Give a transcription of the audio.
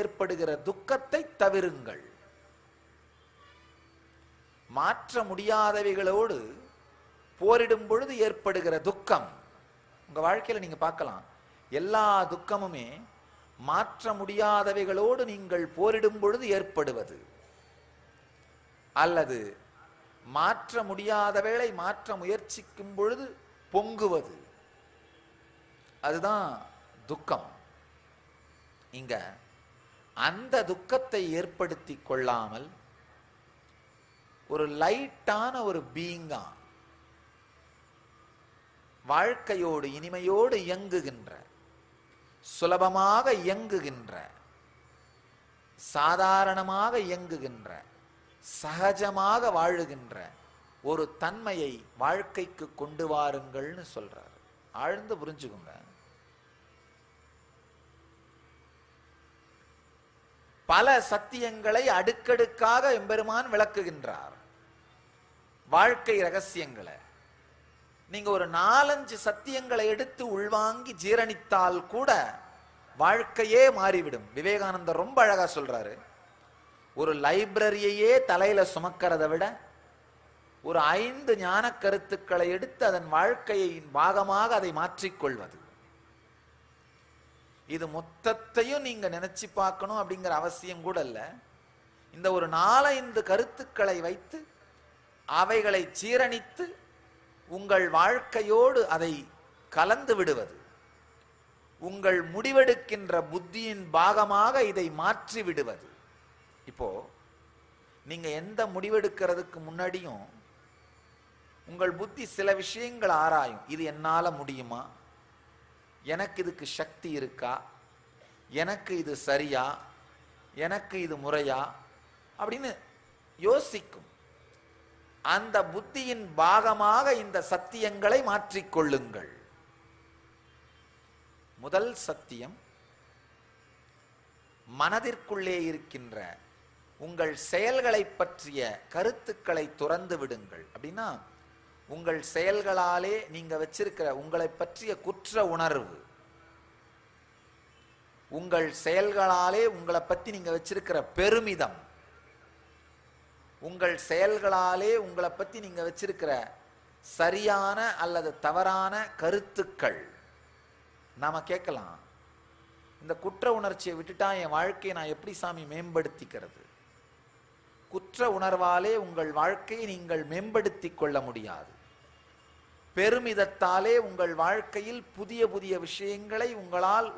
ஏற்படுகிற துக்கத்தை தவிருங்கள். மாற்ற முடியாதவைகளோடு போரிடும் பொழுது ஏற்படுகிற துக்கம். உங்க வாழ்க்கையில நீங்க பார்க்கலாம். எல்லா துக்கமுமே மாற்ற முடியாதவைகளோடு நீங்கள் போரிடும் பொழுது ஏற்படுவது. அல்லது மாற்ற முடியாதவைகளை மாற்ற முயற்சிக்கும் பொழுது பொங்குவது. அதுதான் துக்கம். இங்க அந்த துக்கத்தை ஏற்படுத்தி கொள்ளாமல் ஒரு லைட்டான ஒரு பீங்கா வாழ்க்கையோடு இனிமையோடு இயங்குகின்ற சுலபமாக இயங்குகின்ற சாதாரணமாக இயங்குகின்ற சகஜமாக வாழுகின்ற ஒரு தன்மையை வாழ்க்கைக்கு கொண்டு வாருங்கள்னு சொல்றார். ஆழ்ந்து புரிஞ்சுக்கோங்க. பல சத்தியங்களை அடுக்கடுக்காக எம்பெருமான் விளக்குகின்றார். வாழ்க்கை ரகசியங்களை. நீங்க ஒரு நாலஞ்சு சத்தியங்களை எடுத்து உள்வாங்கி ஜீரணித்தால் கூட வாழ்க்கையே மாறிவிடும். விவேகானந்தர் ரொம்ப அழகா சொல்றாரு. ஒரு லைப்ரரியையே தலையில சுமக்கிறதை விட ஒரு ஐந்து ஞான கருத்துக்களை எடுத்து அதன் வாழ்க்கையின் பாகமாக அதை மாற்றிக்கொள்வது. இது மொத்தத்தையும் நீங்க நினைச்சு பார்க்கணும் அப்படிங்கிற அவசியம் கூட இல்ல. இந்த ஒரு நாலைந்து கருத்துக்களை வைத்து அவைகளை சீரணித்து உங்கள் வாழ்க்கையோடு அதை கலந்து விடுவது. உங்கள் முடிவெடுக்கின்ற புத்தியின் பாகமாக இதை மாற்றி விடுவது. இப்போ நீங்க எந்த முடிவெடுக்கிறதுக்கு முன்னாடியும் உங்கள் புத்தி சில விஷயங்கள் ஆராயும். இது என்னால முடியுமா? எனக்கு இதுக்கு சக்தி இருக்கா? எனக்கு இது சரியா? எனக்கு இது முறையா? அப்படின்னு யோசிக்கும். அந்த புத்தியின் பாகமாக இந்த சத்தியங்களை மாற்றிக்கொள்ளுங்கள். முதல் சத்தியம் மனதிற்குள்ளே இருக்கின்ற உங்கள் செயல்களை பற்றிய கருத்துக்களை துறந்து விடுங்கள். அப்படின்னா உங்கள் செயல்களாலே நீங்க வச்சிருக்கிற உங்களை பற்றிய குற்ற உணர்வு. உங்கள் செயல்களாலே உங்களை பத்தி நீங்க வச்சிருக்கிற பெருமிதம். உங்கள் செயல்களாலே உங்களை பத்தி நீங்க வச்சிருக்கிற சரியான அல்லது தவறான கருத்துக்கள். நாம கேட்கலாம். இந்த குற்ற உணர்ச்சியை விட்டுட்டா என் வாழ்க்கையை நான் எப்படி சாமி மேம்படுத்திக்கிறது? குற்ற உணர்வாலே உங்கள் வாழ்க்கையை நீங்கள் மேம்படுத்திக் கொள்ள முடியாது. பெருமிதத்தாலே உங்கள் வாழ்க்கையில் புதிய புதிய விஷயங்களை உங்களால்